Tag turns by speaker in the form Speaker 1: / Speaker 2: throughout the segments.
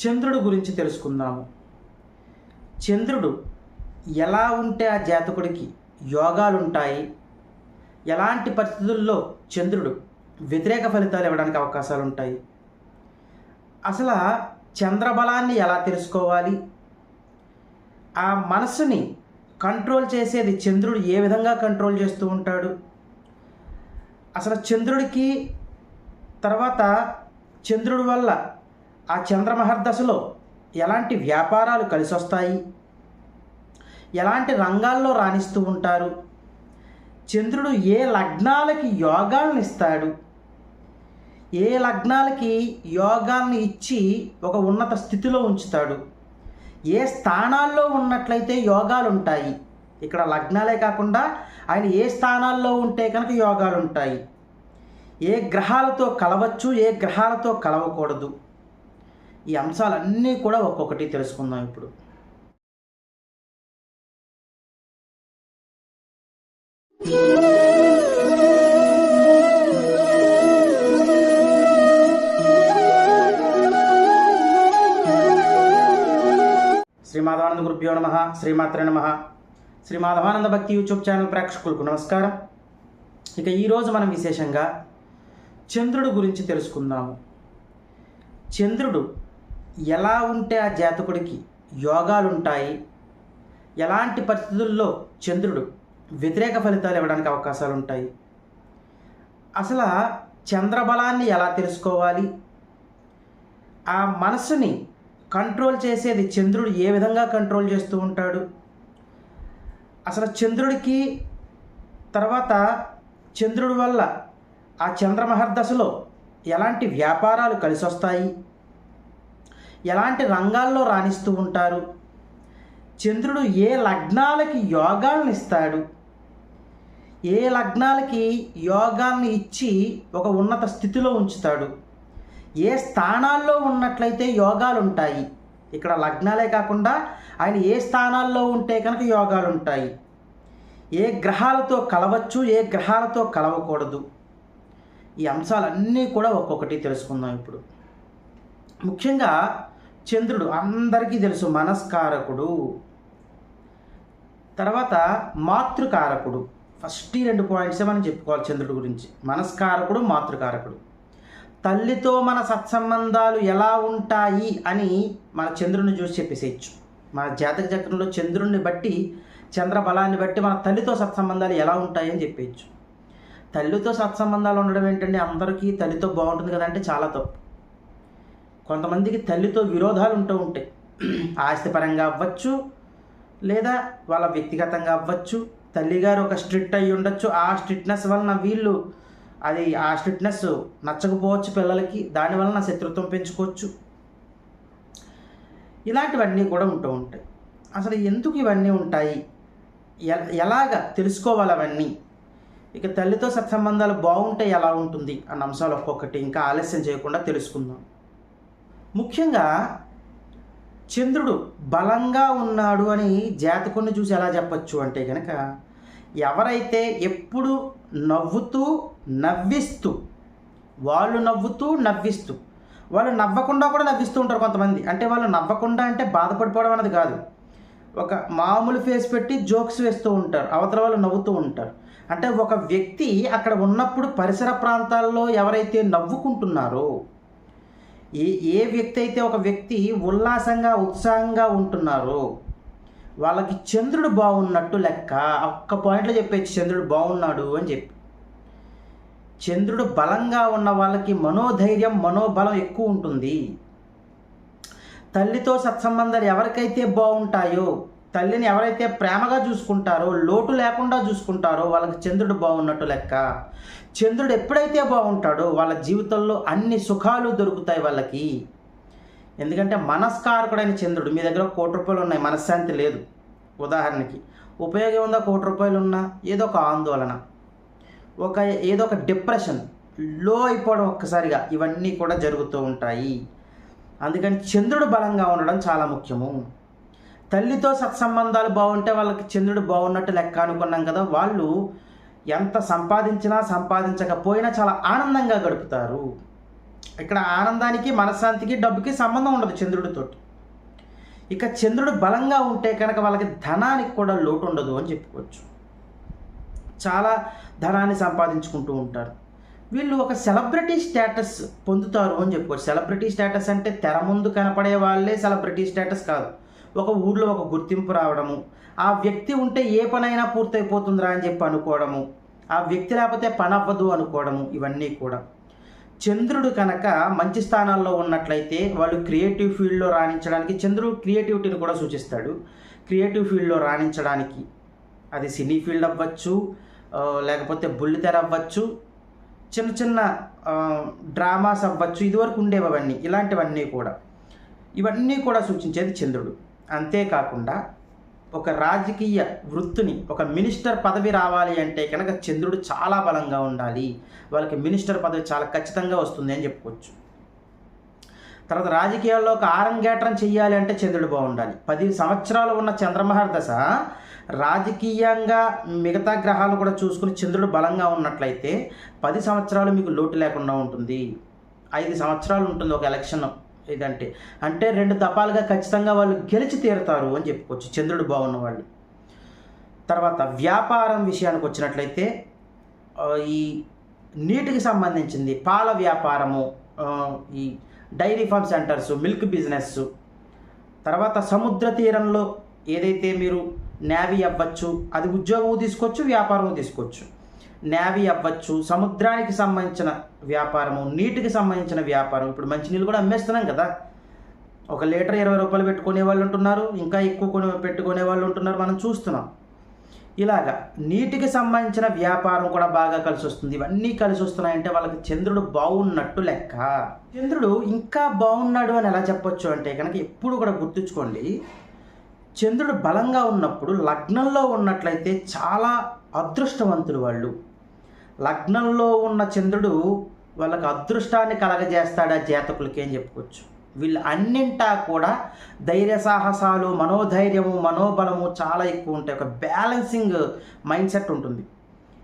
Speaker 1: చంద్రుడు గురించి తెలుసుకుందాము. చంద్రుడు ఎలా ఉంటే ఆ జాతకుడికి యోగాలు ఉంటాయి ఎలాంటి పరిస్థితుల్లో చంద్రుడు వ్యతిరేక ఫలితాలు ఇవ్వడానికి అవకాశాలు ఉంటాయి అసలు చంద్రబలాన్ని ఎలా తెలుసుకోవాలి? ఆ మనసుని కంట్రోల్ చేసేది చంద్రుడు ఏ విధంగా కంట్రోల్ చేస్తూ ఉంటాడు? అసలు చంద్రుడికి తర్వాత చంద్రుడి వల్ల ఆ చంద్రమహర్దశలో ఎలాంటి వ్యాపారాలు కలిసి వస్తాయి ఎలాంటి రంగాల్లో రాణిస్తూ ఉంటారు? చంద్రుడు ఏ లగ్నాలకి యోగాలను ఇస్తాడు ఏ లగ్నాలకి యోగాల్ని ఇచ్చి ఒక ఉన్నత స్థితిలో ఉంచుతాడు? ఏ స్థానాల్లో ఉన్నట్లయితే యోగాలు ఉంటాయి ఇక్కడ లగ్నాలే కాకుండా ఆయన ఏ స్థానాల్లో ఉంటే కనుక యోగాలు ఉంటాయి ఏ గ్రహాలతో కలవచ్చు ఏ గ్రహాలతో కలవకూడదు? ఈ అంశాలన్నీ కూడా ఒక్కొక్కటి తెలుసుకుందాం ఇప్పుడు. శ్రీ మాధవానంద గురుభ్యో నమ శ్రీమాత్రే నమ. శ్రీ మాధవానంద భక్తి యూట్యూబ్ ఛానల్ ప్రేక్షకులకు నమస్కారం. ఇక ఈరోజు మనం విశేషంగా చంద్రుడు గురించి తెలుసుకుందాము. చంద్రుడు ఎలా ఉంటే ఆ జాతకుడికి యోగాలు ఉంటాయి ఎలాంటి పరిస్థితుల్లో చంద్రుడు వ్యతిరేక ఫలితాలు ఇవ్వడానికి అవకాశాలు ఉంటాయి అసలు చంద్రబలాన్ని ఎలా తెలుసుకోవాలి? ఆ మనసుని కంట్రోల్ చేసేది చంద్రుడు ఏ విధంగా కంట్రోల్ చేస్తూ ఉంటాడు? అసలు చంద్రుడికి తర్వాత చంద్రుడి వల్ల ఆ చంద్రమహర్దశలో ఎలాంటి వ్యాపారాలు కలిసి వస్తాయి ఎలాంటి రంగాల్లో రాణిస్తూ ఉంటారు? చంద్రుడు ఏ లగ్నాలకి యోగాలను ఇస్తాడు ఏ లగ్నాలకి యోగాల్ని ఇచ్చి ఒక ఉన్నత స్థితిలో ఉంచుతాడు? ఏ స్థానాల్లో ఉన్నట్లయితే యోగాలు ఉంటాయి ఇక్కడ లగ్నాలే కాకుండా ఆయన ఏ స్థానాల్లో ఉంటే కనుక యోగాలు ఉంటాయి ఏ గ్రహాలతో కలవచ్చు ఏ గ్రహాలతో కలవకూడదు? ఈ అంశాలన్నీ కూడా ఒక్కొక్కటి తెలుసుకుందాం ఇప్పుడు. ముఖ్యంగా చంద్రుడు అందరికీ తెలుసు మనస్కారకుడు. తర్వాత మాతృకారకుడు. ఫస్ట్ ఈ రెండు పాయింట్సే మనం చెప్పుకోవాలి చంద్రుడి గురించి. మనస్కారకుడు మాతృకారకుడు. తల్లితో మన సత్సంబంధాలు ఎలా ఉంటాయి అని మన చంద్రుని చూసి చెప్పేసేయచ్చు. మన జాతక చక్రంలో చంద్రుడిని బట్టి చంద్ర బలాన్ని బట్టి మన తల్లితో సత్సంబంధాలు ఎలా ఉంటాయని చెప్పేయచ్చు. తల్లితో సత్సంబంధాలు ఉండడం ఏంటంటే అందరికీ తల్లితో బాగుంటుంది కదంటే చాలా తప్పు. కొంతమందికి తల్లితో విరోధాలు ఉంటూ ఉంటాయి. ఆస్తిపరంగా అవ్వచ్చు లేదా వాళ్ళ వ్యక్తిగతంగా అవ్వచ్చు. తల్లిగారు ఒక స్ట్రిక్ట్ అయి ఉండొచ్చు. ఆ స్ట్రిక్ట్నెస్ వలన వీళ్ళు అది ఆ స్ట్రిక్ట్నెస్ నచ్చకపోవచ్చు పిల్లలకి. దాని వలన శత్రుత్వం పెంచుకోవచ్చు. ఇలాంటివన్నీ కూడా ఉంటూ ఉంటాయి. అసలు ఎందుకు ఇవన్నీ ఉంటాయి? ఎలాగ తెలుసుకోవాలి అవన్నీ? ఇక తల్లితో సత్సంబంధాలు బాగుంటే ఎలా ఉంటుంది? అన్న అంశాలు ఒక్కొక్కటి ఇంకా ఆలస్యం చేయకుండా తెలుసుకుందాం. ముఖ్యంగా చంద్రుడు బలంగా ఉన్నాడు అని జాతకుని చూసి ఎలా చెప్పచ్చు అంటే కనుక ఎవరైతే ఎప్పుడు నవ్వుతూ నవ్విస్తూ వాళ్ళు నవ్వుతూ నవ్విస్తూ వాళ్ళు నవ్వకుండా కూడా నవ్విస్తూ ఉంటారు కొంతమంది. అంటే వాళ్ళు నవ్వకుండా అంటే బాధపడిపోవడం అనేది కాదు. ఒక మామూలు ఫేస్ పెట్టి జోక్స్ వేస్తూ ఉంటారు. అవతల వాళ్ళు నవ్వుతూ ఉంటారు. అంటే ఒక వ్యక్తి అక్కడ ఉన్నప్పుడు పరిసర ప్రాంతాల్లో ఎవరైతే నవ్వుకుంటున్నారో ఏ ఏ వ్యక్తి అయితే ఒక వ్యక్తి ఉల్లాసంగా ఉత్సాహంగా ఉంటున్నారో వాళ్ళకి చంద్రుడు బాగున్నట్టు లెక్క ఒక్క పాయింట్లో చెప్పేసి చంద్రుడు బాగున్నాడు అని చెప్పి. చంద్రుడు బలంగా ఉన్న వాళ్ళకి మనోధైర్యం మనోబలం ఎక్కువ ఉంటుంది. తల్లితో సత్సంబంధాలు ఎవరికైతే బాగుంటాయో తల్లిని ఎవరైతే ప్రేమగా చూసుకుంటారో లోటు లేకుండా చూసుకుంటారో వాళ్ళకి చంద్రుడు బాగున్నట్టు లెక్క. చంద్రుడు ఎప్పుడైతే బాగుంటాడో వాళ్ళ జీవితంలో అన్ని సుఖాలు దొరుకుతాయి వాళ్ళకి. ఎందుకంటే మనస్కారకుడైన చంద్రుడు మీ దగ్గర కోటి రూపాయలు ఉన్నాయి మనశ్శాంతి లేదు. ఉదాహరణకి ఉపయోగం ఉందా కోటి రూపాయలు ఉన్నా? ఏదో ఒక ఆందోళన. ఒక ఏదో ఒక డిప్రెషన్. లో అయిపోవడం ఒక్కసారిగా ఇవన్నీ కూడా జరుగుతూ ఉంటాయి. అందుకని చంద్రుడు బలంగా ఉండడం చాలా ముఖ్యము. తల్లితో సత్సంబంధాలు బాగుంటే వాళ్ళకి చంద్రుడు బాగున్నట్టు లెక్క అనుకున్నాం కదా వాళ్ళు ఎంత సంపాదించినా సంపాదించకపోయినా చాలా ఆనందంగా గడుపుతారు. ఇక్కడ ఆనందానికి మనశ్శాంతికి డబ్బుకి సంబంధం ఉండదు చంద్రుడితో ఇక చంద్రుడు బలంగా ఉంటే కనుక వాళ్ళకి ధనానికి కూడా లోటు ఉండదు అని చెప్పుకోవచ్చు. చాలా ధనాన్ని సంపాదించుకుంటూ ఉంటారు. వీళ్ళు ఒక సెలబ్రిటీ స్టేటస్ పొందుతారు అని చెప్పుకోవచ్చు. సెలబ్రిటీ స్టేటస్ అంటే తెర ముందు కనపడే వాళ్ళే సెలబ్రిటీ స్టేటస్ కాదు. ఒక ఊళ్ళో ఒక గుర్తింపు రావడము. ఆ వ్యక్తి ఉంటే ఏ పనైనా పూర్తయిపోతుందిరా అని చెప్పి అనుకోవడము. ఆ వ్యక్తి లేకపోతే పని అవ్వదు అనుకోవడము. ఇవన్నీ కూడా. చంద్రుడు కనుక మంచి స్థానాల్లో ఉన్నట్లయితే వాళ్ళు క్రియేటివ్ ఫీల్డ్లో రాణించడానికి చంద్రుడు క్రియేటివిటీని కూడా సూచిస్తాడు. క్రియేటివ్ ఫీల్డ్లో రాణించడానికి అది సినీ ఫీల్డ్ అవ్వచ్చు లేకపోతే బుల్లితెర అవ్వచ్చు చిన్న చిన్న డ్రామాస్ అవ్వచ్చు ఇదివరకు ఉండేవి అవన్నీ. ఇలాంటివన్నీ కూడా. ఇవన్నీ కూడా సూచించేది చంద్రుడు. అంతేకాకుండా ఒక రాజకీయ వృత్తిని ఒక మినిస్టర్ పదవి రావాలి అంటే కనుక చంద్రుడు చాలా బలంగా ఉండాలి. వాళ్ళకి మినిస్టర్ పదవి చాలా ఖచ్చితంగా వస్తుంది అని చెప్పుకోవచ్చు. తర్వాత రాజకీయాల్లో ఒక ఆరంగేట్రం చేయాలి అంటే చంద్రుడు బాగుండాలి. పది సంవత్సరాలు ఉన్న చంద్రమహర్ దశ రాజకీయంగా మిగతా గ్రహాలు కూడా చూసుకుని చంద్రుడు బలంగా ఉన్నట్లయితే పది సంవత్సరాలు మీకు లోటు లేకుండా ఉంటుంది. ఐదు సంవత్సరాలు ఉంటుంది ఒక ఎలక్షన్. ఇదంటే. అంటే రెండు దఫాలుగా ఖచ్చితంగా వాళ్ళు గెలిచి తీరుతారు అని చెప్పుకోవచ్చు. చంద్రుడు బాగున్న వాళ్ళు తర్వాత వ్యాపారం విషయానికి వచ్చినట్లయితే ఈ నీటికి సంబంధించింది పాల వ్యాపారము ఈ dairy farm centres milk business. తర్వాత సముద్ర తీరంలో ఏదైతే మీరు నేవీ అవ్వచ్చు అది ఉద్యోగం తీసుకోవచ్చు వ్యాపారము తీసుకోవచ్చు. నేవీ అవ్వచ్చు సముద్రానికి సంబంధించిన వ్యాపారము నీటికి సంబంధించిన వ్యాపారం. ఇప్పుడు మంచినీళ్ళు కూడా అమ్మేస్తున్నాం కదా. ఒక లీటర్ ఇరవై రూపాయలు పెట్టుకునే వాళ్ళు ఉంటున్నారు ఇంకా ఎక్కువ కొని పెట్టుకునే వాళ్ళు ఉంటున్నారు మనం చూస్తున్నాం. ఇలాగా నీటికి సంబంధించిన వ్యాపారం కూడా బాగా కలిసి వస్తుంది ఇవన్నీ కలిసి వస్తున్నాయంటే వాళ్ళకి చంద్రుడు బాగున్నట్టు లెక్క. చంద్రుడు ఇంకా బాగున్నాడు అని ఎలా చెప్పొచ్చు అంటే కనుక ఎప్పుడు కూడా గుర్తుంచుకోండి. చంద్రుడు బలంగా ఉన్నప్పుడు లగ్నంలో ఉన్నట్లయితే చాలా అదృష్టవంతులు వాళ్ళు. లగ్నంలో ఉన్న చంద్రుడు వాళ్ళకి అదృష్టాన్ని కలగజేస్తాడు ఆ జాతకులకి అని చెప్పుకోవచ్చు. వీళ్ళు అన్నింటా కూడా ధైర్య సాహసాలు మనోధైర్యము మనోబలము చాలా ఎక్కువ ఉంటాయి. ఒక బ్యాలెన్సింగ్ మైండ్ సెట్ ఉంటుంది.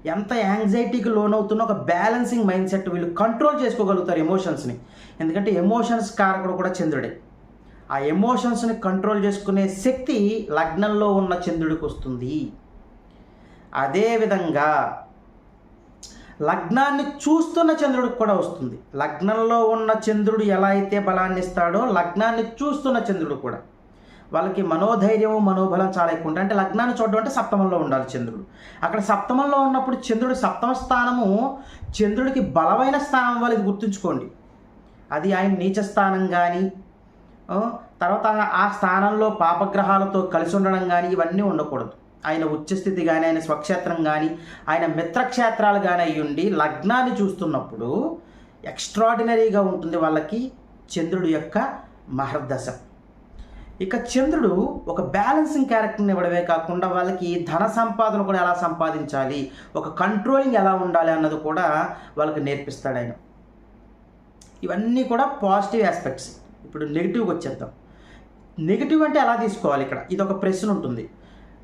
Speaker 1: ఎంత యాంగ్జైటీకి లోనవుతున్న ఒక బ్యాలెన్సింగ్ మైండ్ సెట్ వీళ్ళు కంట్రోల్ చేసుకోగలుగుతారు ఎమోషన్స్ని. ఎందుకంటే ఎమోషన్స్ కారకుడు కూడా చంద్రుడే. ఆ ఎమోషన్స్ని కంట్రోల్ చేసుకునే శక్తి లగ్నంలో ఉన్న చంద్రుడికి వస్తుంది. అదేవిధంగా లగ్నాన్ని చూస్తున్న చంద్రుడికి కూడా వస్తుంది. లగ్నంలో ఉన్న చంద్రుడు ఎలా అయితే బలాన్ని ఇస్తాడో లగ్నాన్ని చూస్తున్న చంద్రుడు కూడా. వాళ్ళకి మనోధైర్యం మనోబలం చాలా ఎక్కువ ఉంటుంది అంటే లగ్నాన్ని చూడడం అంటే సప్తమంలో ఉండాలి చంద్రుడు. అక్కడ సప్తమంలో ఉన్నప్పుడు చంద్రుడు సప్తమ స్థానము చంద్రుడికి బలమైన స్థానం వాళ్ళకి గుర్తుంచుకోండి. అది ఆయన నీచ స్థానం కానీ తర్వాత ఆ స్థానంలో పాపగ్రహాలతో కలిసి ఉండడం కానీ ఇవన్నీ ఉండకూడదు. ఆయన ఉచ్చస్థితి కానీ ఆయన స్వక్షేత్రం కానీ ఆయన మిత్రక్షేత్రాలు కానీ అయ్యి ఉండి లగ్నాన్ని చూస్తున్నప్పుడు ఎక్స్ట్రాడినరీగా ఉంటుంది వాళ్ళకి చంద్రుడు యొక్క మహర్దశ. ఇక చంద్రుడు ఒక బ్యాలెన్సింగ్ క్యారెక్టర్ని ఇవ్వడమే కాకుండా వాళ్ళకి ధన సంపాదన కూడా ఎలా సంపాదించాలి ఒక కంట్రోలింగ్ ఎలా ఉండాలి అన్నది కూడా వాళ్ళకి నేర్పిస్తాడు ఆయన. ఇవన్నీ కూడా పాజిటివ్ ఆస్పెక్ట్స్ ఇప్పుడు నెగిటివ్కి వచ్చేద్దాం. నెగిటివ్ అంటే ఎలా తీసుకోవాలి ఇక్కడ? ఇది ఒక ప్రశ్న ఉంటుంది.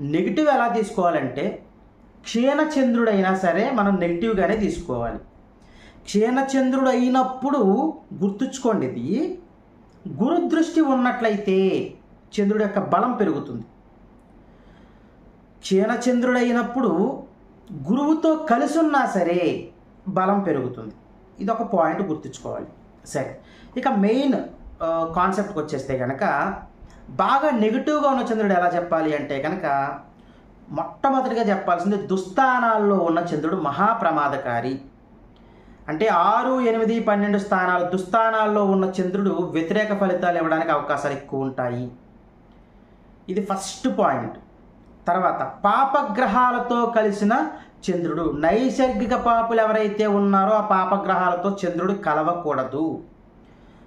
Speaker 1: నెగిటివ్ ఎలా తీసుకోవాలంటే క్షీణచంద్రుడైనా సరే మనం నెగిటివ్గానే తీసుకోవాలి. క్షీణచంద్రుడు అయినప్పుడు గుర్తుంచుకోండి ఇది. గురుదృష్టి ఉన్నట్లయితే చంద్రుడి యొక్క బలం పెరుగుతుంది. క్షీణచంద్రుడు అయినప్పుడు గురువుతో కలిసి ఉన్నా సరే బలం పెరుగుతుంది. ఇది ఒక పాయింట్ గుర్తుంచుకోవాలి. సరే. ఇక మెయిన్ కాన్సెప్ట్కి వచ్చేస్తే కనుక బాగా నెగిటివ్గా ఉన్న చంద్రుడు ఎలా చెప్పాలి అంటే కనుక మొట్టమొదటిగా చెప్పాల్సింది దుస్థానాల్లో ఉన్న చంద్రుడు మహాప్రమాదకారి. అంటే ఆరు ఎనిమిది పన్నెండు స్థానాలు దుస్థానాల్లో ఉన్న చంద్రుడు వ్యతిరేక ఫలితాలు ఇవ్వడానికి అవకాశాలు ఎక్కువ ఉంటాయి. ఇది ఫస్ట్ పాయింట్ తర్వాత పాపగ్రహాలతో కలిసిన చంద్రుడు. నైసర్గిక పాపులు ఎవరైతే ఉన్నారో ఆ పాపగ్రహాలతో చంద్రుడు కలవకూడదు.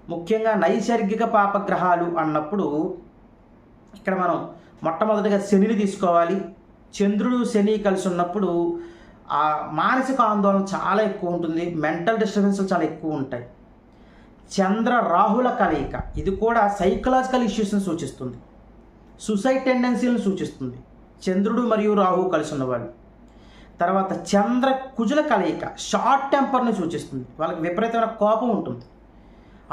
Speaker 1: ముఖ్యంగా నైసర్గిక పాపగ్రహాలు అన్నప్పుడు ఇక్కడ మనం మొట్టమొదటిగా శనిని తీసుకోవాలి. చంద్రుడు శని కలిసి ఉన్నప్పుడు ఆ మానసిక ఆందోళన చాలా ఎక్కువ ఉంటుంది. మెంటల్ డిస్టర్బెన్స్ చాలా ఎక్కువ ఉంటాయి. చంద్ర రాహుల కలయిక ఇది కూడా సైకలాజికల్ ఇష్యూస్ని సూచిస్తుంది. సుసైడ్ టెండెన్సీలను సూచిస్తుంది. చంద్రుడు మరియు రాహు కలిసి ఉన్నవాళ్ళు. తర్వాత చంద్ర కుజుల కలయిక షార్ట్ టెంపర్ని సూచిస్తుంది. వాళ్ళకి విపరీతమైన కోపం ఉంటుంది.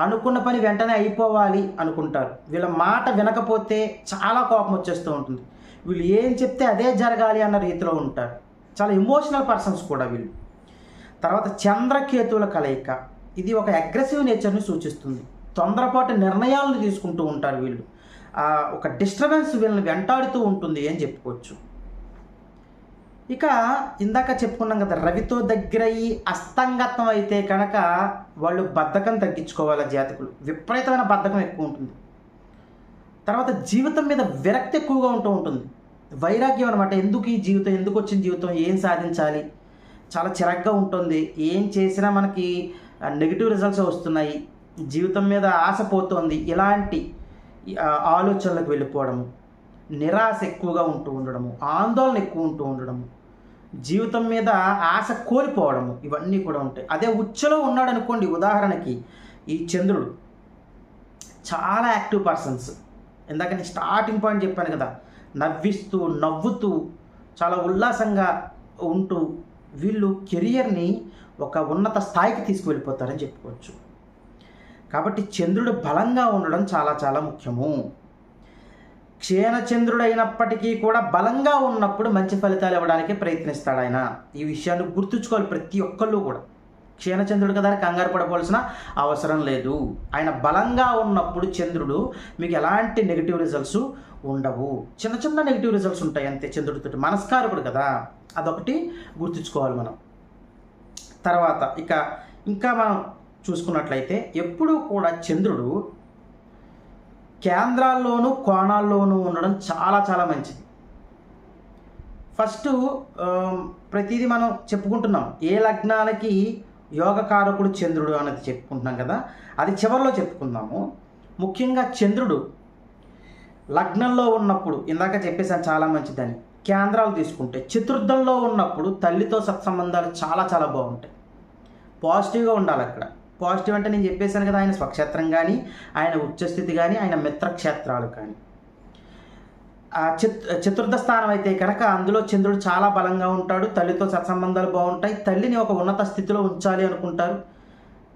Speaker 1: అనుకున్న పని వెంటనే అయిపోవాలి అనుకుంటారు. వీళ్ళ మాట వినకపోతే చాలా కోపం వచ్చేస్తూ ఉంటుంది. వీళ్ళు ఏం చెప్తే అదే జరగాలి అన్న రీతిలో ఉంటారు. చాలా ఎమోషనల్ పర్సన్స్ కూడా వీళ్ళు. తర్వాత చంద్రకేతువుల కలయిక. ఇది ఒక అగ్రెసివ్ నేచర్ని సూచిస్తుంది. తొందరపాటు నిర్ణయాలను తీసుకుంటూ ఉంటారు వీళ్ళు. ఒక డిస్టర్బెన్స్ వీళ్ళని వెంటాడుతూ ఉంటుంది అని చెప్పుకోవచ్చు. ఇక ఇందాక చెప్పుకున్నాం కదా రవితో దగ్గరయ్యి అస్తంగత్వం అయితే కనుక వాళ్ళు బద్ధకం తగ్గించుకోవాలి జాతకులు. విపరీతమైన బద్ధకం ఎక్కువ ఉంటుంది. తర్వాత జీవితం మీద విరక్తి ఎక్కువగా ఉంటూ ఉంటుంది. వైరాగ్యం అనమాట ఎందుకు ఈ జీవితం ఎందుకు వచ్చిన జీవితం ఏం సాధించాలి? చాలా చిరాగ్గా ఉంటుంది. ఏం చేసినా మనకి నెగిటివ్ రిజల్ట్స్ వస్తున్నాయి. జీవితం మీద ఆశ పోతోంది. ఇలాంటి ఆలోచనలకు వెళ్ళిపోవడము. నిరాశ ఎక్కువగా ఉంటూ ఉండడము ఆందోళన ఎక్కువ ఉంటూ ఉండడము జీవితం మీద ఆశ కోల్పోవడము ఇవన్నీ కూడా ఉంటాయి. అదే ఉచ్చలో ఉన్నాడు అనుకోండి ఉదాహరణకి ఈ చంద్రుడు. చాలా యాక్టివ్ పర్సన్స్. ఇందాక నేను స్టార్టింగ్ పాయింట్ చెప్పాను కదా నవ్విస్తూ నవ్వుతూ చాలా ఉల్లాసంగా ఉంటూ వీళ్ళు కెరియర్ని ఒక ఉన్నత స్థాయికి తీసుకువెళ్ళిపోతారని చెప్పుకోవచ్చు. కాబట్టి చంద్రుడు బలంగా ఉండడం చాలా చాలా ముఖ్యము. క్షీణచంద్రుడు అయినప్పటికీ కూడా బలంగా ఉన్నప్పుడు మంచి ఫలితాలు ఇవ్వడానికి ప్రయత్నిస్తాడు ఆయన. ఈ విషయాన్ని గుర్తుంచుకోవాలి ప్రతి ఒక్కళ్ళు కూడా. క్షీణచంద్రుడు కదా కంగారు పడవలసిన అవసరం లేదు. ఆయన బలంగా ఉన్నప్పుడు చంద్రుడు మీకు ఎలాంటి నెగిటివ్ రిజల్ట్స్ ఉండవు. చిన్న చిన్న నెగిటివ్ రిజల్ట్స్ ఉంటాయి అంతే చంద్రుడితో మనస్కారకుడు కదా. అదొకటి గుర్తుంచుకోవాలి మనం. తర్వాత ఇక ఇంకా మనం చూసుకున్నట్లయితే ఎప్పుడూ కూడా చంద్రుడు కేంద్రాల్లోనూ కోణాల్లోనూ ఉండడం చాలా చాలా మంచిది. ఫస్ట్ ప్రతిదీ మనం చెప్పుకుంటున్నాం. ఏ లగ్నాలకి యోగకారకుడు చంద్రుడు అనేది చెప్పుకుంటున్నాం కదా అది చివరిలో చెప్పుకుందాము. ముఖ్యంగా చంద్రుడు లగ్నంలో ఉన్నప్పుడు ఇందాక చెప్పేసాను చాలా మంచిదని కేంద్రాలు తీసుకుంటే చతుర్థంలో ఉన్నప్పుడు తల్లితో సత్సంబంధాలు చాలా చాలా బాగుంటాయి. పాజిటివ్గా ఉండాలి అక్కడ పాజిటివ్ అంటే నేను చెప్పేశాను కదా ఆయన స్వక్షేత్రం కానీ ఆయన ఉచ్చస్థితి కానీ ఆయన మిత్రక్షేత్రాలు కానీ. ఆ చతుర్థ స్థానం అయితే కనుక అందులో చంద్రుడు చాలా బలంగా ఉంటాడు తల్లితో సత్సంబంధాలు బాగుంటాయి తల్లిని ఒక ఉన్నత స్థితిలో ఉంచాలి అనుకుంటారు.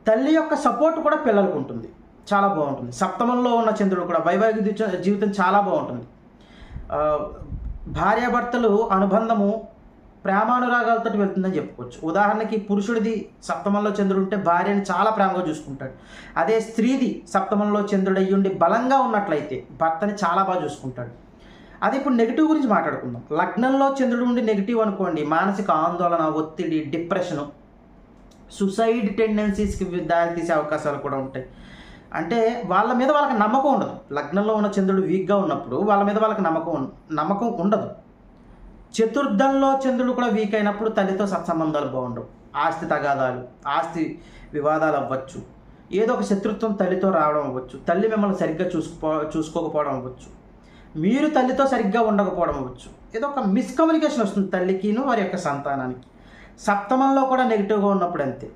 Speaker 1: తల్లి యొక్క సపోర్ట్ కూడా పిల్లలకు ఉంటుంది చాలా బాగుంటుంది. సప్తమంలో ఉన్న చంద్రుడు కూడా వైవాహిక జీవితం చాలా బాగుంటుంది. భార్యాభర్తలు అనుబంధము ప్రేమానురాగాలతో వెళ్తుందని చెప్పుకోవచ్చు. ఉదాహరణకి పురుషుడిది సప్తమంలో చంద్రుడు ఉంటే భార్యని చాలా ప్రేమగా చూసుకుంటాడు. అదే స్త్రీది సప్తమంలో చంద్రుడు అయ్యుండి బలంగా ఉన్నట్లయితే భర్తని చాలా బాగా చూసుకుంటాడు. అది ఇప్పుడు నెగిటివ్ గురించి మాట్లాడుకుందాం. లగ్నంలో చంద్రుడు ఉండి నెగిటివ్ అనుకోండి మానసిక ఆందోళన ఒత్తిడి డిప్రెషను సుసైడ్ టెండెన్సీస్కి దారితీసే అవకాశాలు కూడా ఉంటాయి. అంటే వాళ్ళ మీద వాళ్ళకి నమ్మకం ఉండదు. లగ్నంలో ఉన్న చంద్రుడు వీక్గా ఉన్నప్పుడు వాళ్ళ మీద వాళ్ళకి నమ్మకం నమ్మకం ఉండదు. చతుర్థంలో చంద్రుడు కూడా వీక్ అయినప్పుడు తల్లితో సత్సంబంధాలు బాగుండవు. ఆస్తి తగాదాలు ఆస్తి వివాదాలు అవ్వచ్చు. ఏదో ఒక శత్రుత్వం తల్లితో రావడం అవ్వచ్చు. తల్లి మిమ్మల్ని సరిగ్గా చూసుకో చూసుకోకపోవడం అవ్వచ్చు. మీరు తల్లితో సరిగ్గా ఉండకపోవడం అవ్వచ్చు. ఏదో ఒక మిస్కమ్యూనికేషన్ వస్తుంది తల్లికిను వారి యొక్క సంతానానికి. సప్తమంలో కూడా నెగిటివ్గా ఉన్నప్పుడు అంతే.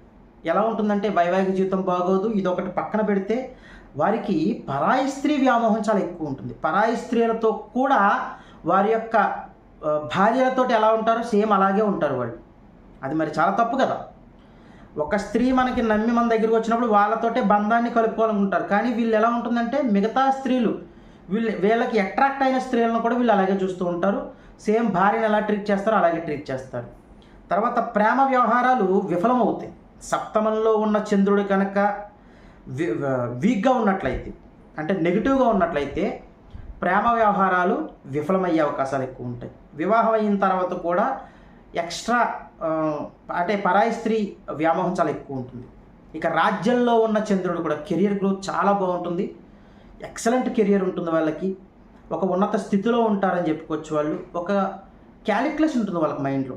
Speaker 1: ఎలా ఉంటుందంటే వైవాహిక జీవితం బాగోదు ఇదొకటి పక్కన పెడితే వారికి పరాయి స్త్రీ వ్యామోహం చాలా ఎక్కువ ఉంటుంది. పరాయి స్త్రీలతో కూడా వారి యొక్క భార్యలతో భార్యలతోటి ఎలా ఉంటారో సేమ్ అలాగే ఉంటారు వాళ్ళు. అది మరి చాలా తప్పు కదా. ఒక స్త్రీ మనకి నమ్మి మన దగ్గరికి వచ్చినప్పుడు వాళ్ళతోటే బంధాన్ని కలుపుకోవాలనుకుంటారు. కానీ వీళ్ళు ఎలా ఉంటుందంటే మిగతా స్త్రీలు వీళ్ళు వీళ్ళకి అట్రాక్ట్ అయిన స్త్రీలను కూడా వీళ్ళు అలాగే చూస్తూ ఉంటారు. సేమ్ భార్యను ఎలా ట్రీట్ చేస్తారో అలాగే ట్రీట్ చేస్తారు. తర్వాత ప్రేమ వ్యవహారాలు విఫలమవుతాయి. సప్తమంలో ఉన్న చంద్రుడు కనుక వీక్గా ఉన్నట్లయితే అంటే నెగిటివ్గా ఉన్నట్లయితే ప్రేమ వ్యవహారాలు విఫలమయ్యే అవకాశాలు ఎక్కువ ఉంటాయి. వివాహం అయిన తర్వాత కూడా ఎక్స్ట్రా అంటే పరాయి స్త్రీ వ్యామోహం చాలా ఎక్కువ ఉంటుంది. ఇక రాజ్యంలో ఉన్న చంద్రుడు కూడా కెరియర్ గ్రోత్ చాలా బాగుంటుంది. ఎక్సలెంట్ కెరియర్ ఉంటుంది వాళ్ళకి. ఒక ఉన్నత స్థితిలో ఉంటారని చెప్పుకోవచ్చు వాళ్ళు. ఒక క్యాలిక్యులేషన్ ఉంటుంది వాళ్ళకి మైండ్లో.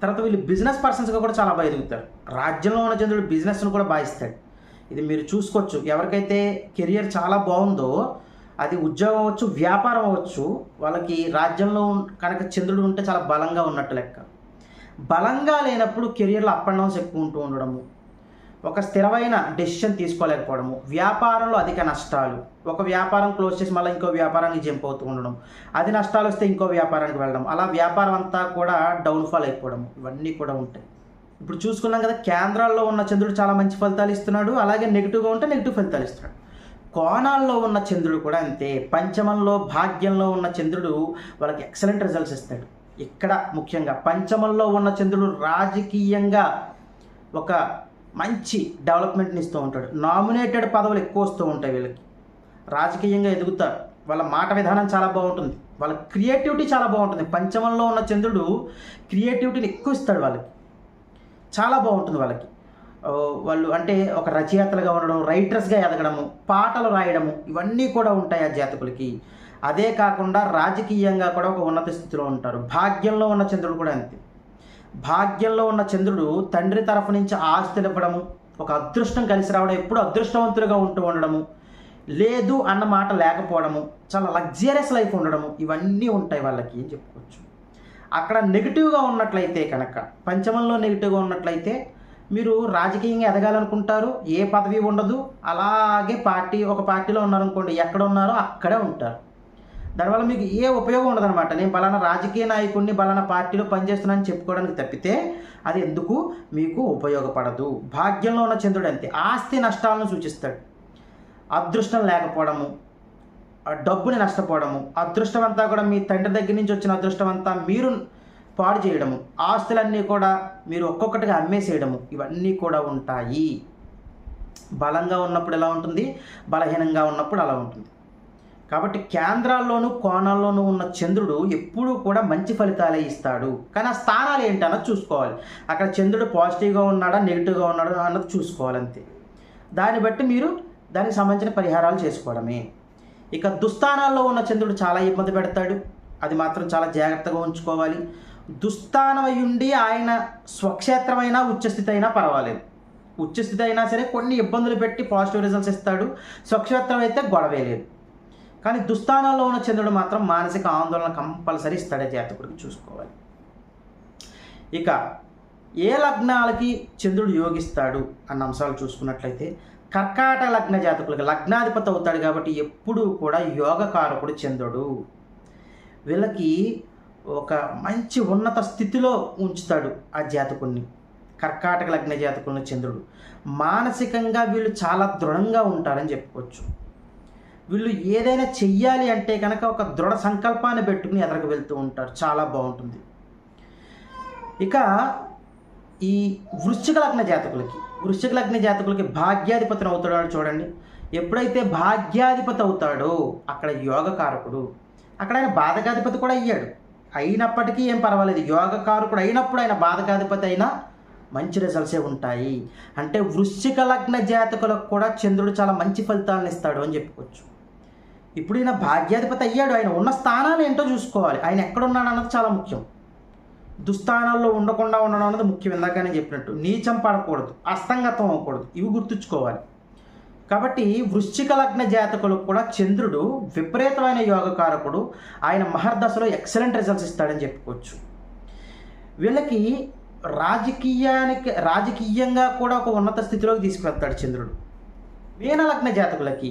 Speaker 1: తర్వాత వీళ్ళు బిజినెస్ పర్సన్స్గా కూడా చాలా బాగా ఎదుగుతారు. రాజ్యంలో ఉన్న చంద్రుడు బిజినెస్ను కూడా బాధిస్తాడు. ఇది మీరు చూసుకోవచ్చు. ఎవరికైతే కెరియర్ చాలా బాగుందో అది ఉద్యోగం అవ్వచ్చు వ్యాపారం అవ్వచ్చు వాళ్ళకి రాజ్యంలో కనుక చంద్రుడు ఉంటే చాలా బలంగా ఉన్నట్టు లెక్క. బలంగా లేనప్పుడు కెరియర్లో అప్ అండ్ డౌన్స్ ఎక్కువ ఉంటూ ఉండడము ఒక స్థిరమైన డెసిషన్ తీసుకోలేకపోవడము వ్యాపారంలో అధిక నష్టాలు ఒక వ్యాపారం క్లోజ్ చేసి మళ్ళీ ఇంకో వ్యాపారానికి జంప్ అవుతూ ఉండడం అది నష్టాలు వస్తే ఇంకో వ్యాపారానికి వెళ్ళడం అలా వ్యాపారం అంతా కూడా డౌన్ఫాల్ అయిపోవడం ఇవన్నీ కూడా ఉంటాయి. ఇప్పుడు చూసుకున్నాం కదా కేంద్రాల్లో ఉన్న చంద్రుడు చాలా మంచి ఫలితాలు ఇస్తున్నాడు అలాగే నెగిటివ్గా ఉంటే నెగిటివ్ ఫలితాలు ఇస్తున్నాడు. కోణాల్లో ఉన్న చంద్రుడు కూడా అంతే. పంచమంలో భాగ్యంలో ఉన్న చంద్రుడు వాళ్ళకి ఎక్సలెంట్ రిజల్ట్స్ ఇస్తాడు. ఇక్కడ ముఖ్యంగా పంచమంలో ఉన్న చంద్రుడు రాజకీయంగా ఒక మంచి డెవలప్మెంట్ని ఇస్తూ ఉంటాడు. నామినేటెడ్ పదవులు ఎక్కువ వస్తూ ఉంటాయి వీళ్ళకి. రాజకీయంగా ఎదుగుతారు. వాళ్ళ మాట విధానం చాలా బాగుంటుంది. వాళ్ళ క్రియేటివిటీ చాలా బాగుంటుంది. పంచమంలో ఉన్న చంద్రుడు క్రియేటివిటీని ఎక్కువ ఇస్తాడు వాళ్ళకి. చాలా బాగుంటుంది వాళ్ళకి. వాళ్ళు అంటే ఒక రచయితలుగా ఉండడం రైటర్స్గా ఎదగడము పాటలు రాయడము ఇవన్నీ కూడా ఉంటాయి ఆ జాతకులకి. అదే కాకుండా రాజకీయంగా కూడా ఒక ఉన్నత స్థితిలో ఉంటారు. భాగ్యంలో ఉన్న చంద్రుడు కూడా అంతే. భాగ్యంలో ఉన్న చంద్రుడు తండ్రి తరఫు నుంచి ఆస్తులు ఇవ్వడము ఒక అదృష్టం కలిసి రావడం ఎప్పుడు అదృష్టవంతులుగా ఉంటూ ఉండడము లేదు అన్న మాట లేకపోవడము చాలా లగ్జరియస్ లైఫ్ ఉండడము ఇవన్నీ ఉంటాయి వాళ్ళకి అని చెప్పుకోవచ్చు. అక్కడ నెగిటివ్గా ఉన్నట్లయితే కనుక పంచమంలో నెగిటివ్గా ఉన్నట్లయితే మీరు రాజకీయంగా ఎదగాలనుకుంటారు ఏ పదవి ఉండదు అలాగే పార్టీ ఒక పార్టీలో ఉన్నారనుకోండి ఎక్కడ ఉన్నారో అక్కడే ఉంటారు. దానివల్ల మీకు ఏ ఉపయోగం ఉండదన్నమాట. నేను బలానా రాజకీయ నాయకుడిని బలానా పార్టీలో పనిచేస్తున్నానని చెప్పుకోవడానికి తప్పితే అది ఎందుకు? మీకు ఉపయోగపడదు. భాగ్యంలో ఉన్న చంద్రుడు అంతే. ఆస్తి నష్టాలను సూచిస్తాడు. అదృష్టం లేకపోవడము డబ్బుని నష్టపోవడము అదృష్టం అంతా కూడా మీ తండ్రి దగ్గర నుంచి వచ్చిన అదృష్టం అంతా మీరు పాడు చేయడము. ఆస్తులన్నీ కూడా మీరు ఒక్కొక్కటిగా అమ్మేసేయడము. ఇవన్నీ కూడా ఉంటాయి. బలంగా ఉన్నప్పుడు ఎలా ఉంటుంది? బలహీనంగా ఉన్నప్పుడు అలా ఉంటుంది. కాబట్టి కేంద్రాల్లోనూ కోణాల్లోనూ ఉన్న చంద్రుడు ఎప్పుడూ కూడా మంచి ఫలితాలే ఇస్తాడు. కానీ ఆ స్థానాలు ఏంటన్నది చూసుకోవాలి. అక్కడ చంద్రుడు పాజిటివ్గా ఉన్నాడా నెగిటివ్గా ఉన్నాడా అన్నది చూసుకోవాలి అంతే దాన్ని బట్టి మీరు దానికి సంబంధించిన పరిహారాలు చేసుకోవడమే. ఇక దుస్థానాల్లో ఉన్న చంద్రుడు చాలా ఇబ్బంది పెడతాడు. అది మాత్రం చాలా జాగ్రత్తగా ఉంచుకోవాలి. దుస్థానమై ఉండి ఆయన స్వక్షేత్రమైనా ఉచ్చస్థితి అయినా పర్వాలేదు. ఉచ్చస్థితి అయినా సరే కొన్ని ఇబ్బందులు పెట్టి పాజిటివ్ రిజల్ట్స్ ఇస్తాడు. స్వక్షేత్రం అయితే గొడవే లేదు. కానీ దుస్థానంలో ఉన్న చంద్రుడు మాత్రం మానసిక ఆందోళన కంపల్సరీ ఇస్తాడే జాతకుడికి చూసుకోవాలి. ఇక ఏ లగ్నాలకి చంద్రుడు యోగిస్తాడు అన్న అంశాలు చూసుకున్నట్లయితే కర్కాట లగ్న జాతకులకి లగ్నాధిపతి అవుతాడు కాబట్టి ఎప్పుడూ కూడా యోగకారకుడు చంద్రుడు. వీళ్ళకి ఒక మంచి ఉన్నత స్థితిలో ఉంచుతాడు ఆ జాతకుడిని కర్కాటక లగ్న జాతకులను చంద్రుడు. మానసికంగా వీళ్ళు చాలా దృఢంగా ఉంటారని చెప్పుకోవచ్చు. వీళ్ళు ఏదైనా చెయ్యాలి అంటే కనుక ఒక దృఢ సంకల్పాన్ని పెట్టుకుని ఎదరకు వెళ్తూ ఉంటారు. చాలా బాగుంటుంది. ఇక ఈ వృశ్చిక లగ్న జాతకులకి వృశ్చిక లగ్న జాతకులకి భాగ్యాధిపతిని అవుతాడో చూడండి. ఎప్పుడైతే భాగ్యాధిపతి అవుతాడో అక్కడ యోగకారకుడు అక్కడ ఆయన బాధకాధిపతి కూడా అయ్యాడు. అయినప్పటికీ ఏం పర్వాలేదు. యోగకారకుడు అయినప్పుడు ఆయన బాధకాధిపతి అయినా మంచి రిజల్ట్సే ఉంటాయి. అంటే వృశ్చిక లగ్న జాతకులకు కూడా చంద్రుడు చాలా మంచి ఫలితాలను ఇస్తాడు అని చెప్పుకోవచ్చు. ఇప్పుడు ఈయన భాగ్యాధిపతి అయ్యాడు. ఆయన ఉన్న స్థానాలు ఏంటో చూసుకోవాలి. ఆయన ఎక్కడున్నాడు అన్నది చాలా ముఖ్యం. దుస్థానాల్లో ఉండకుండా ఉండడం అన్నది ముఖ్యం. ఇందాక నేను చెప్పినట్టు నీచం పడకూడదు. అస్తంగతం అవ్వకూడదు. ఇవి గుర్తుంచుకోవాలి. కాబట్టి వృశ్చిక లగ్న జాతకులకు కూడా చంద్రుడు విపరీతమైన యోగకారకుడు. ఆయన మహర్దశలో ఎక్సలెంట్ రిజల్ట్స్ ఇస్తాడని చెప్పుకోవచ్చు. వీళ్ళకి రాజకీయానికి రాజకీయంగా కూడా ఒక ఉన్నత స్థితిలోకి తీసుకువెళ్తాడు చంద్రుడు. మీనలగ్న జాతకులకి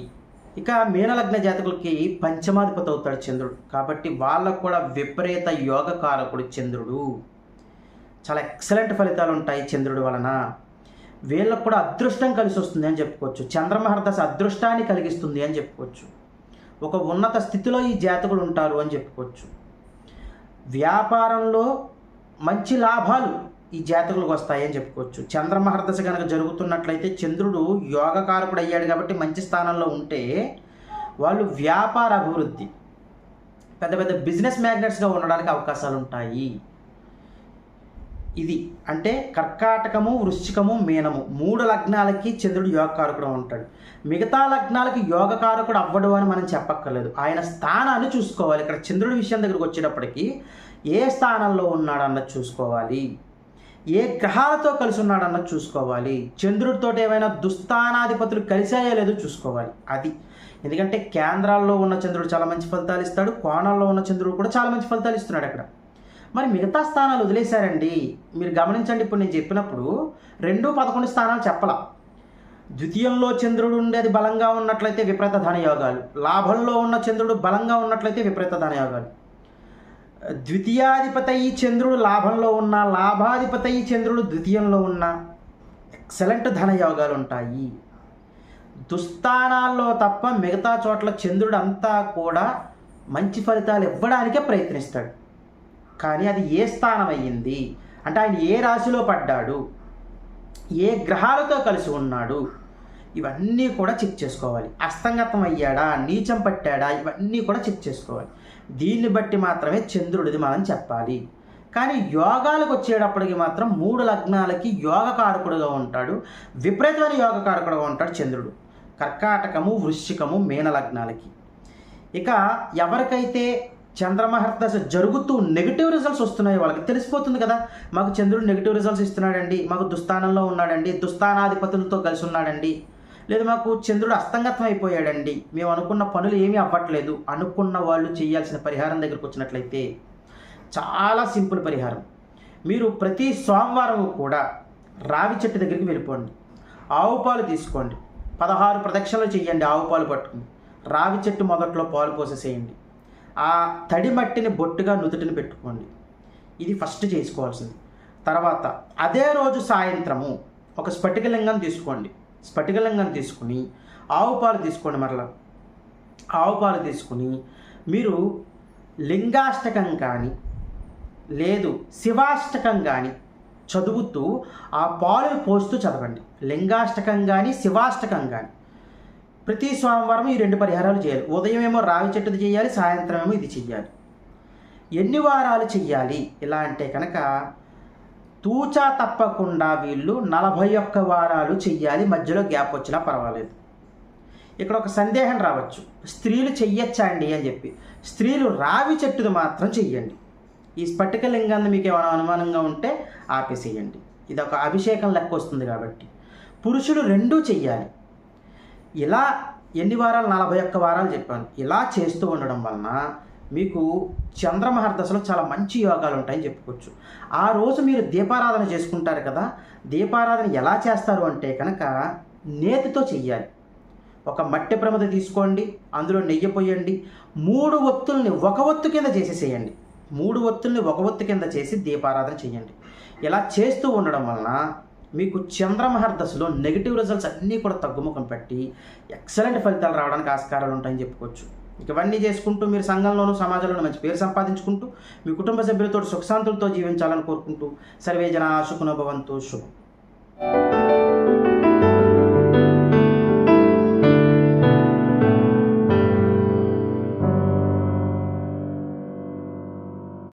Speaker 1: ఇక మీనలగ్న జాతకులకి పంచమాధిపతి అవుతాడు చంద్రుడు. కాబట్టి వాళ్ళకు కూడా విపరీత యోగకారకుడు చంద్రుడు. చాలా ఎక్సలెంట్ ఫలితాలు ఉంటాయి చంద్రుడి వలన. వీళ్ళకు కూడా అదృష్టం కలిసి వస్తుంది అని చెప్పుకోవచ్చు. చంద్రమహర్దశ అదృష్టాన్ని కలిగిస్తుంది అని చెప్పుకోవచ్చు. ఒక ఉన్నత స్థితిలో ఈ జాతకులు ఉంటారు అని చెప్పుకోవచ్చు. వ్యాపారంలో మంచి లాభాలు ఈ జాతకులకు వస్తాయని చెప్పుకోవచ్చు. చంద్రమహర్దశ కనుక జరుగుతున్నట్లయితే చంద్రుడు యోగకారకుడు అయ్యాడు కాబట్టి మంచి స్థానంలో ఉంటే వాళ్ళు వ్యాపార అభివృద్ధి పెద్ద పెద్ద బిజినెస్ మ్యాగ్నెట్స్గా ఉండడానికి అవకాశాలు ఉంటాయి ఇది. అంటే కర్కాటకము వృశ్చికము మీనము. మూడు లగ్నాలకి చంద్రుడు యోగకారకుడు ఉంటాడు. మిగతా లగ్నాలకి యోగకారకుడు అవ్వడు అని మనం చెప్పక్కర్లేదు. ఆయన స్థానాన్ని చూసుకోవాలి. ఇక్కడ చంద్రుడి విషయం దగ్గరకు వచ్చేటప్పటికి ఏ స్థానంలో ఉన్నాడు అన్నది చూసుకోవాలి. ఏ గ్రహాలతో కలిసి ఉన్నాడు అన్నది చూసుకోవాలి చంద్రుడితో ఏమైనా దుస్థానాధిపతులు కలిసాయో లేదో చూసుకోవాలి. అది. ఎందుకంటే కేంద్రాల్లో ఉన్న చంద్రుడు చాలా మంచి ఫలితాలు ఇస్తాడు. కోణాల్లో ఉన్న చంద్రుడు కూడా చాలా మంచి ఫలితాలు ఇస్తున్నాడు అక్కడ. మరి మిగతా స్థానాలు వదిలేశారండి. మీరు గమనించండి ఇప్పుడు నేను చెప్పినప్పుడు రెండు పదకొండు స్థానాలు చెప్పలా. ద్వితీయంలో చంద్రుడు ఉండేది బలంగా ఉన్నట్లయితే విపరీత ధన యోగాలు. లాభంలో ఉన్న చంద్రుడు బలంగా ఉన్నట్లయితే విపరీత ధన యోగాలు. ద్వితీయాధిపతి చంద్రుడు లాభంలో ఉన్న లాభాధిపతి చంద్రుడు ద్వితీయంలో ఉన్న ఎక్సలెంట్ ధనయోగాలు ఉంటాయి. దుస్థానాల్లో తప్ప మిగతా చోట్ల చంద్రుడు అంతా కూడా మంచి ఫలితాలు ఇవ్వడానికే ప్రయత్నిస్తాడు. కానీ అది ఏ స్థానం అయ్యింది అంటే ఆయన ఏ రాశిలో పడ్డాడు? ఏ గ్రహాలతో కలిసి ఉన్నాడు? ఇవన్నీ కూడా చెక్ చేసుకోవాలి. అస్తంగతం అయ్యాడా? నీచం పట్టాడా? ఇవన్నీ కూడా చెక్ చేసుకోవాలి. దీన్ని బట్టి మాత్రమే చంద్రుడిది మనం చెప్పాలి. కానీ యోగాలకు వచ్చేటప్పటికి మాత్రం మూడు లగ్నాలకి యోగ కారకుడుగా ఉంటాడు. విపరీతమైన యోగకారకుడుగా ఉంటాడు చంద్రుడు. కర్కాటకము వృశ్చికము మీన లగ్నాలకి ఇక ఎవరికైతే చంద్రమహర్దశ జరుగుతూ నెగిటివ్ రిజల్ట్స్ వస్తున్నాయి. వాళ్ళకి తెలిసిపోతుంది కదా. మాకు చంద్రుడు నెగిటివ్ రిజల్ట్స్ ఇస్తున్నాడండి. మాకు దుస్థానంలో ఉన్నాడండి. దుస్థానాధిపతులతో కలిసి ఉన్నాడండి. లేదు మాకు చంద్రుడు అస్తంగతం అయిపోయాడండి. మేము అనుకున్న పనులు ఏమీ అవ్వట్లేదు. అనుకున్న వాళ్ళు చేయాల్సిన పరిహారం దగ్గరకు వచ్చినట్లయితే చాలా సింపుల్ పరిహారం. మీరు ప్రతి సోమవారం కూడా రావి చెట్టు దగ్గరికి వెళ్ళిపోండి. ఆవు పాలు తీసుకోండి. పదహారు ప్రదక్షిణలు చేయండి. ఆవు పాలు పట్టుకుని రావి చెట్టు మొదట్లో పాలు పోసేసేయండి. ఆ తడి మట్టిని బొట్టుగా నుదుటిని పెట్టుకోండి. ఇది ఫస్ట్ చేసుకోవాల్సింది. తర్వాత అదే రోజు సాయంత్రము ఒక స్ఫటికలింగం తీసుకోండి. స్ఫటికలింగం తీసుకుని ఆవు పాలు తీసుకోండి మరలా. ఆవు పాలు తీసుకుని మీరు లింగాష్టకం కానీ లేదు శివాష్టకం కానీ చదువుతూ ఆ పాలు పోస్తూ చదవండి. లింగాష్టకం కానీ శివాష్టకం కానీ ప్రతి సోమవారం ఈ రెండు పరిహారాలు చేయాలి. ఉదయం ఏమో రావి చెట్టుది చేయాలి సాయంత్రం ఏమో ఇది చెయ్యాలి. ఎన్ని వారాలు చెయ్యాలి? ఇలా అంటే కనుక తూచా తప్పకుండా వీళ్ళు నలభై ఒక్క వారాలు చెయ్యాలి మధ్యలో గ్యాప్ వచ్చినా పర్వాలేదు. ఇక్కడ ఒక సందేహం రావచ్చు. స్త్రీలు చెయ్యొచ్చా అండి అని చెప్పి. స్త్రీలు రావి చెట్టుది మాత్రం చెయ్యండి. ఈ స్ఫటిక లింగాన్ని మీకు ఏమైనా అనుమానంగా ఉంటే ఆపేసేయండి. ఇది ఒక అభిషేకం లెక్క వస్తుంది కాబట్టి. పురుషులు రెండూ చెయ్యాలి. ఇలా ఎన్ని వారాలు? నలభై ఒక్క వారాలు చెప్పాను. ఇలా చేస్తూ ఉండడం వలన మీకు చంద్రమహర్దశలో చాలా మంచి యోగాలు ఉంటాయని చెప్పుకోవచ్చు. ఆ రోజు మీరు దీపారాధన చేసుకుంటారు కదా దీపారాధన ఎలా చేస్తారు అంటే కనుక నేతితో చెయ్యాలి. ఒక మట్టి ప్రమద తీసుకోండి అందులో నెయ్యి పోయండి మూడు ఒత్తుల్ని ఒక ఒత్తు కింద చేసేసేయండి. మూడు ఒత్తుల్ని ఒక ఒత్తు కింద చేసి దీపారాధన చేయండి ఇలా చేస్తూ ఉండడం వలన మీకు చంద్రమహర్ దశలో నెగిటివ్ రిజల్ట్స్ అన్నీ కూడా తగ్గుముఖం పెట్టి ఎక్సలెంట్ ఫలితాలు రావడానికి ఆస్కారాలు ఉంటాయని చెప్పుకోవచ్చు. ఇవన్నీ చేసుకుంటూ మీరు సంఘంలోనూ సమాజంలోనూ మంచి పేరు సంపాదించుకుంటూ మీ కుటుంబ సభ్యులతో సుఖశాంతులతో జీవించాలని కోరుకుంటూ సర్వే జన శుభం.